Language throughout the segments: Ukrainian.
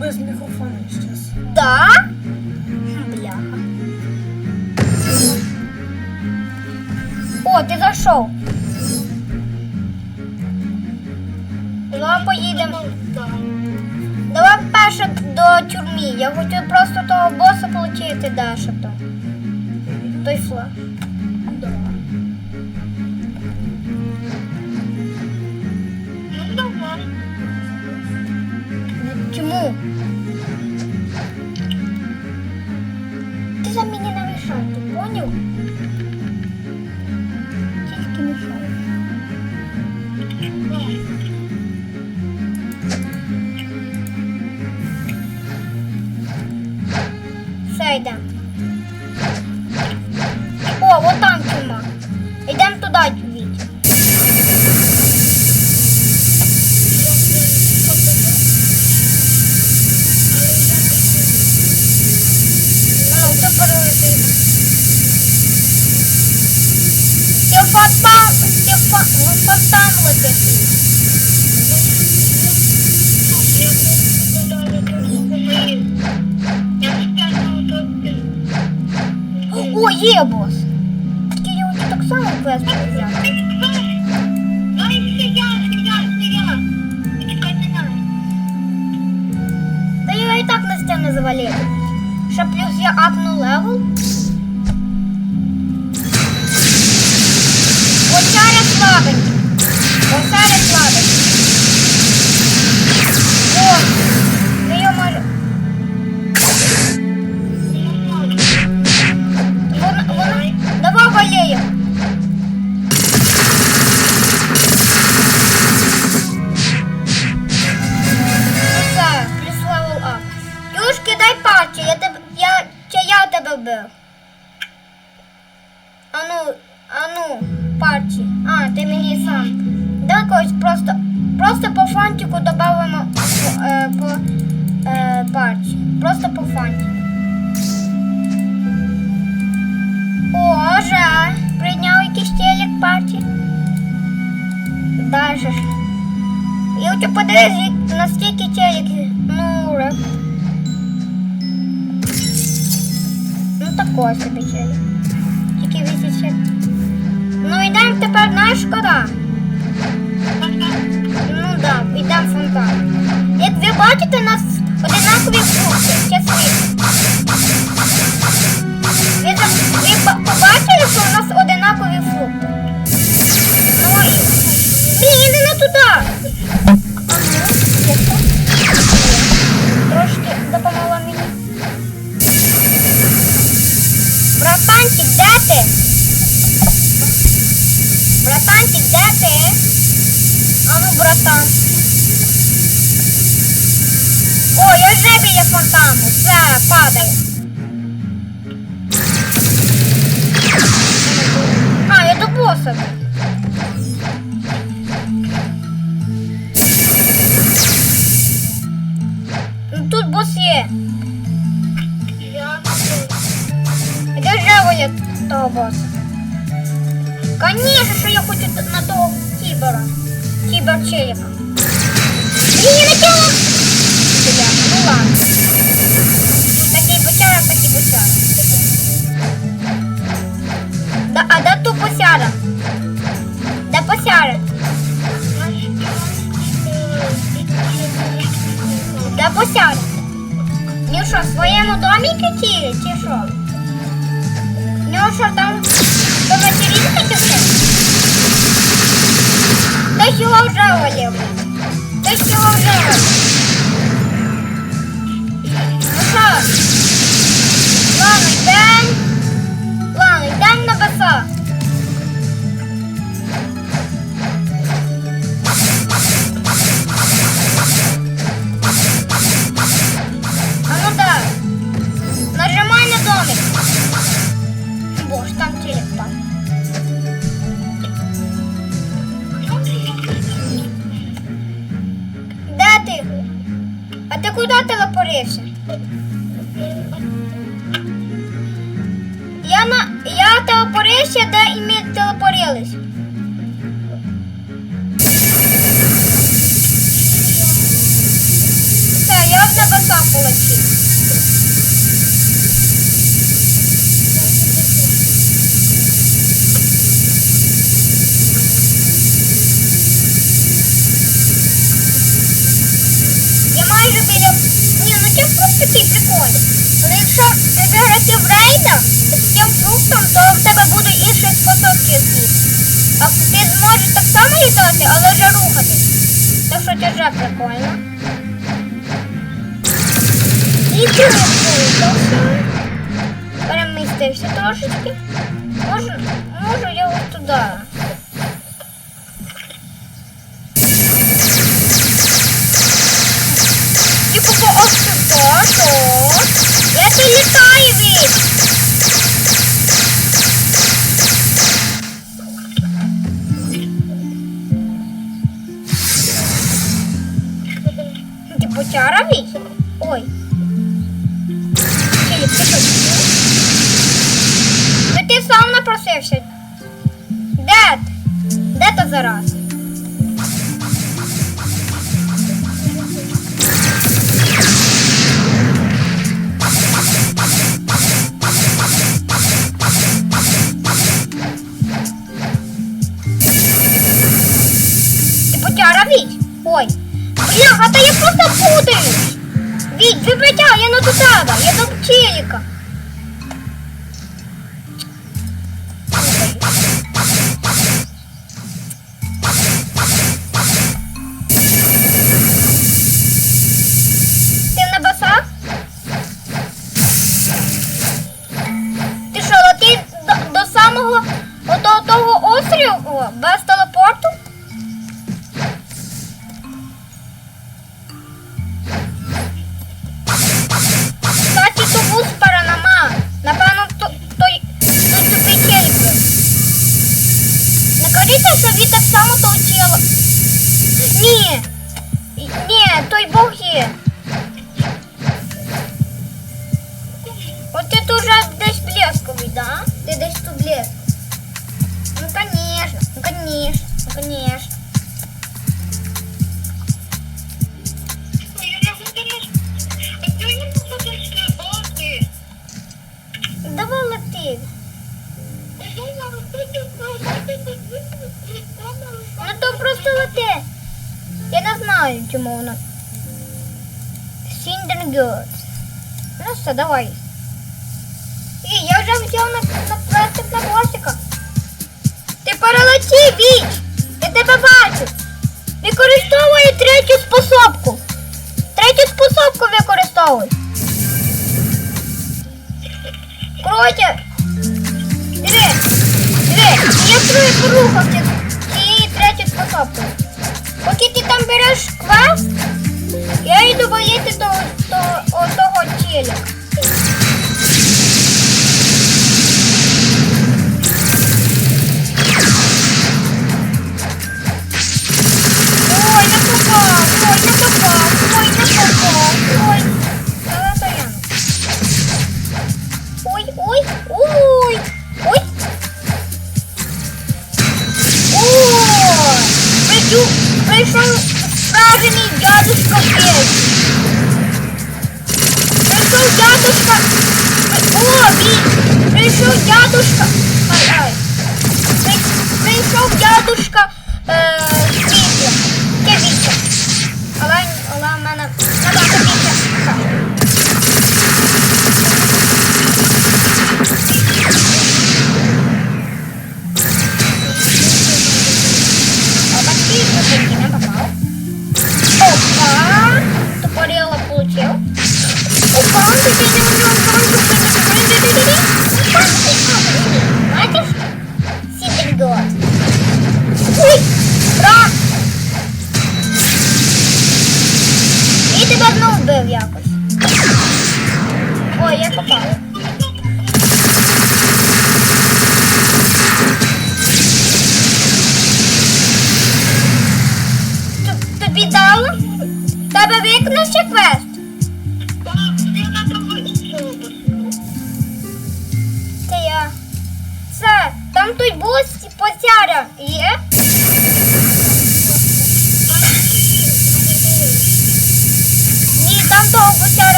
без мікрофону щас. Да? Бляха. О, ти зайшов. Давай поїдемо. Так. Давай перше до тюрмі. Я хочу просто того боса отримати Даша то. Той флаг. Да. Чому? Ти за мені намешал, ты ти поняв? О, є бос. Тільки я так само квест взяти. Та я і так на стіни завалив. Ще плюс я апну левел. Очаря слабенький. Очаря слабенький. Gerçekten nasıl? O neden kuvvetli olacak? є. Де вже воля того боса? Конечно, що я хочу т- на того кібера. Кібер челика. Блін, я натягла. Бля, ну ладно. Такий бочара, такий бочара. Да, а де ту посяра? Де посяра? Де посяра? Ну що, в своєму домі катіли, чи що? Ну що там до вечеринки чи що? Та чого вже волів? Та чого вже волів? Ну що? Ладно, йдем. Ладно, йдем на баса. Ти виграти в рейдах з цим фруктом, то в тебе будуть інші способки якісь. А ти зможеш так само літати, але вже рухатись. Так що це вже прикольно. І прикольно. Перемістився трошечки. Можу, можу я ось туди. Типу по ось сюди, то. Ти літаю від. Чара від? Ой. Філіп, ти що? Ну ти сам напросився. Де? ти? Де ти зараз? Бляха, та я просто путаюсь. Віть, вибачай, я до тебе, я там челіка. Знаю, чому воно. Сіндергюд. Ну все, давай. І я вже взяв на, на пластик на хвостика. Ти перелети, Віч! Я тебе бачу. Використовуй третю способку. Третю способку використовуй. Коротше, диви, диви, я трою порухав цієї третю способку. Поки ти там береш квас, я йду боїти до, того, до того челіка.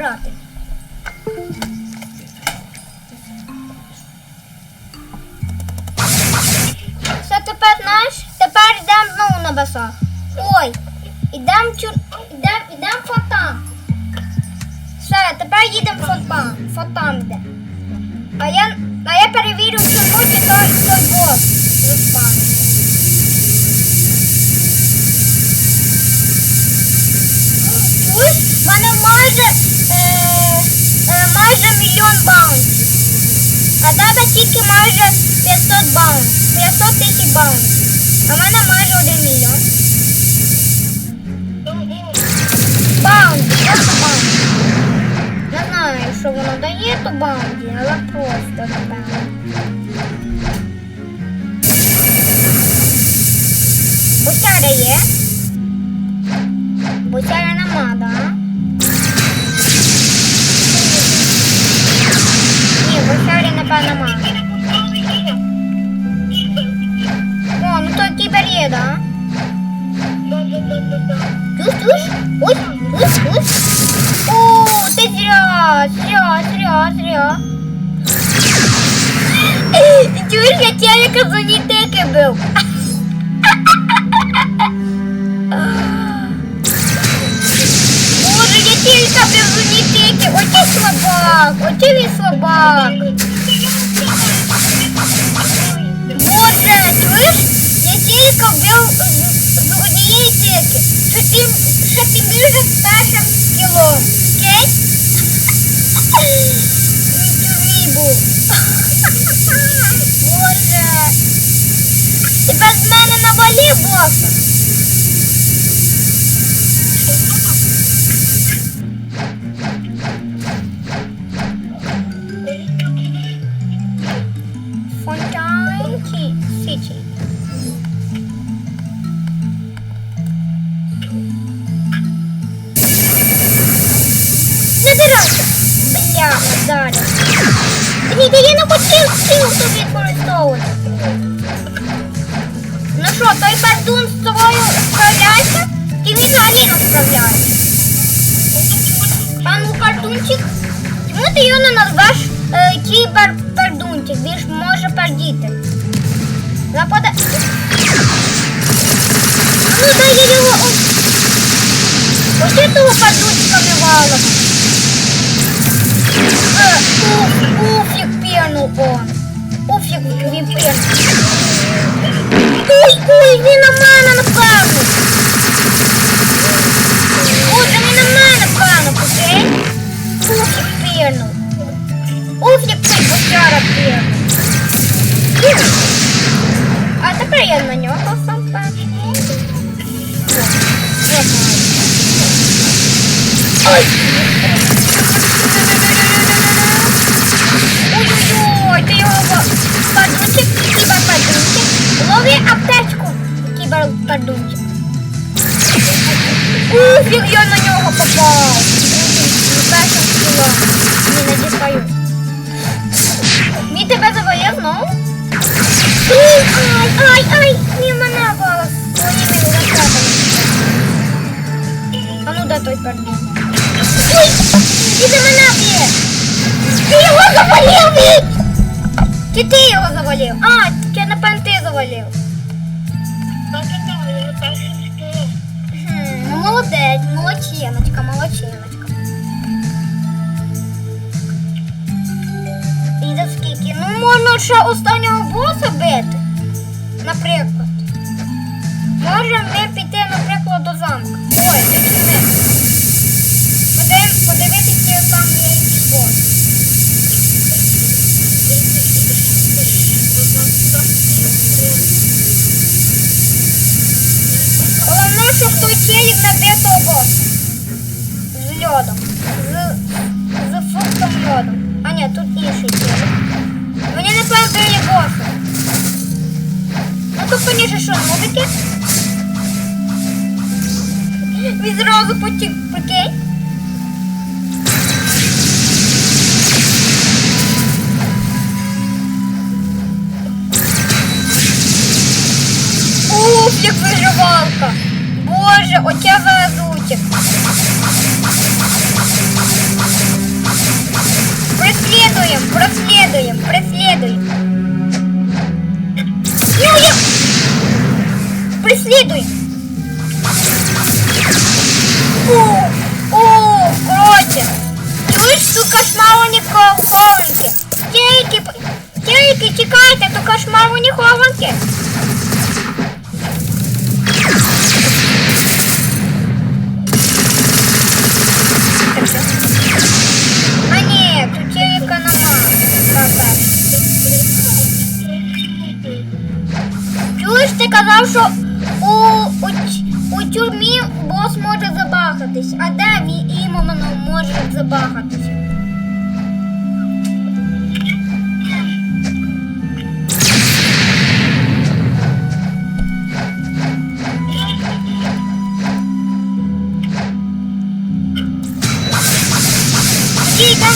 брати. Все тепер знаєш? Тепер йдемо знову на басах. Ой, йдемо чур... йдем, ідем фонтан. Все, тепер їдемо фонтан. Фонтан йде. А я, а я перевірю, що буде той футбол. Розпан. Мене майже майже мільйон баунтів. А тебе тільки майже 500 баунтів. 500 тисяч баунтів. А в мене майже 1 мільйон. Ого. Баунті, просто баунті. Не знаю, що воно дає, то баунті, але просто напевно. Бусяра є? Бусяра нема, да? бусяри, напевно, нема. О, ну то кібер є, да? Чуешь, чуешь? Ой, слышь, слышь. О, ты зря, зря, зря, зря. Ты чуешь, я телека зонітики бив. Боже, я телека бив зонітики. Оті слабак, оті він слабак. Я був з, з однієї тільки. Що ти, що ти біжиш з першим кілом? Нічого був. Боже. Тепер без мене навалив боса. Не сил тобі використовувати. Ну що, той пердун з тобою справляється? Чи він взагалі не справляється? Пан Пердунчик, чому ти його не назвеш е, кібер-пердунчик? Він ж може пердіти. Западе. Ну дай я його. Ось я того пердунчика не. Е, уф, уф, пірнув он. Як він пірнув. Ой, ой, він на мене напевно. Це не на мене, певно, окей? Як пірнув. Як цей бочара пірнув. А тепер я на нього сам перший. Ой! Падунчик, кібер-падунчик. Лови аптечку, кібер-падунчик. Уф, як я на нього попав. Першим кілом. Не надіскаю. Мій тебе завалив знову? Ай, ай, ай, він мене голос своїми лопатами. А ну де той пердун? Ой, і за мене б'є. Ти його завалив, Віть! Чи ти його завалив? А, чи напевно ти завалив. Хм, ну молодець, молодчиночка, молодчиночка. І за скільки? Ну можна ще останнього боса бити. Наприклад. Можемо ми Головне, щоб той челік не бив того боса. З льодом. З, з фруктом льодом. А ні, тут інший челік. Мені не певно є боса. Ну то поніше що, нубики? Він зразу потік, прикинь. Уф, як виживалка. Боже, у тебя зараз. Преследуем, преследуем, преследуем. Я уехал. Преследуем. О, о, короче. Чуєш, тут кошмарні хованки. Тільки, тільки чекайте, тут кошмарні хованки. Чуєш, ти казав, що у, у, у тюрмі бос може забагатись. А де він іменно може забагатись?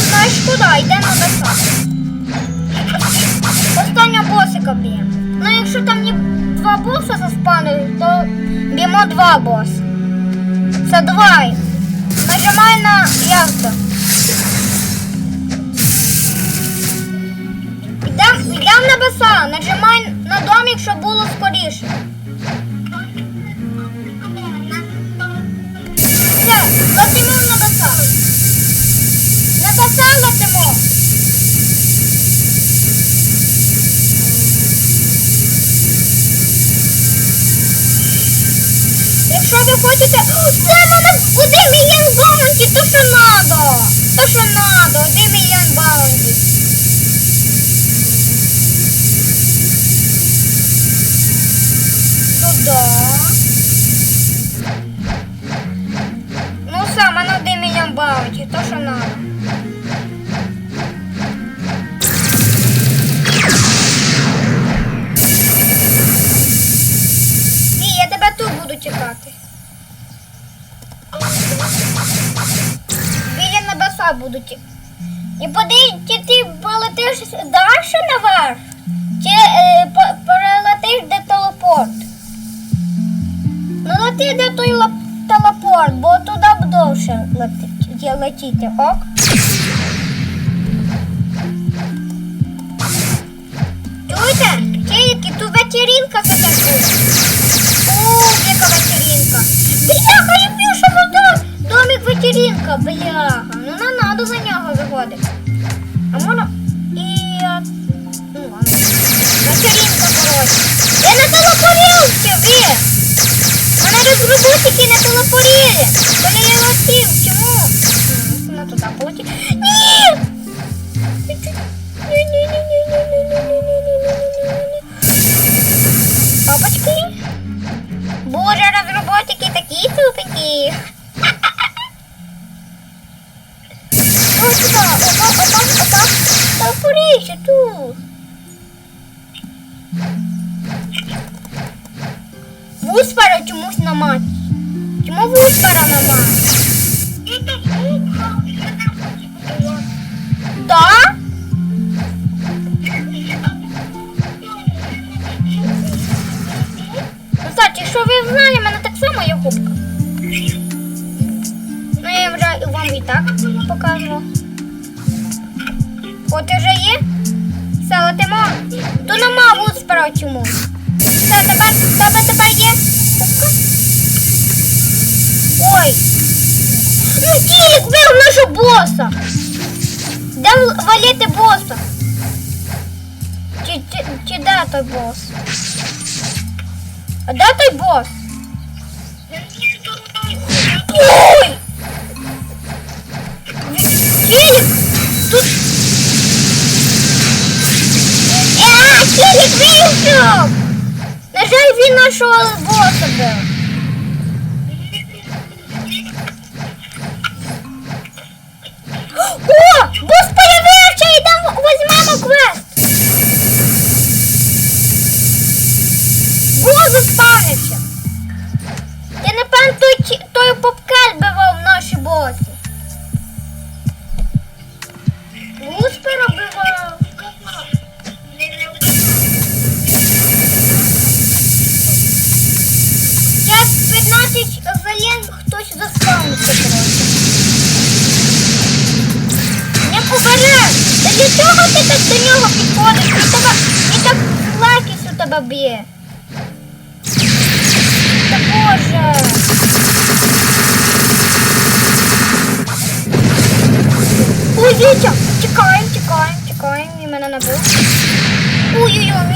Знаєш куди? Йдемо до боса за спаною, то б'ємо два боса. два. Нажимай на яхту. Підем в небеса, нажимай на домик, щоб було скоріше. Все, pelo amor. Телепорт, бо туди довше лети- летіти, ок? Чуєте? Тільки тут вечеринка така буде. О, яка вечеринка. Бляха, я більше вода. Домик вечеринка, бляха. Ну не надо за нього виходити. А можна і... Ну ладно. Вечеринка, коротше. Я не телепорився, ви. Мене розробітики не телепорили. Коли я летів, чому? Ну туди полетів. Ні! Папочки. Боже, розробники такі тупенькі. Ось сюди, отак, отак, отак. Та поріжу тут. Вуспера чомусь нема. Чому вуспера нема? Да? Кстати, що ви знали, в мене так само є губка. Ну, я вже вам і так покажу. От вже є. Все, летимо. То нема вуспера чомусь. Все, тепер, тебе тепер є. Ой. Тілік вбив нашого боса. Де в- валити боса? Чи, чи, чи де той бос? А де той бос? Я не знаю. Ой! Телек! Тут... А, телек вийшов! На жаль, він нашого боса бив. О! Бос появився! Йдемо, візьмемо квест! Бос заспавнився! Ти напевно той, той попкаль бивав наші боси. Не побереш! Та для чого ти так до нього підходиш? Він тебе, він так лакість у тебе б'є. Та боже! Ой, Вітя! Тикаем, тікаємо, тікаємо, він мене набив. Ой-ой-ой!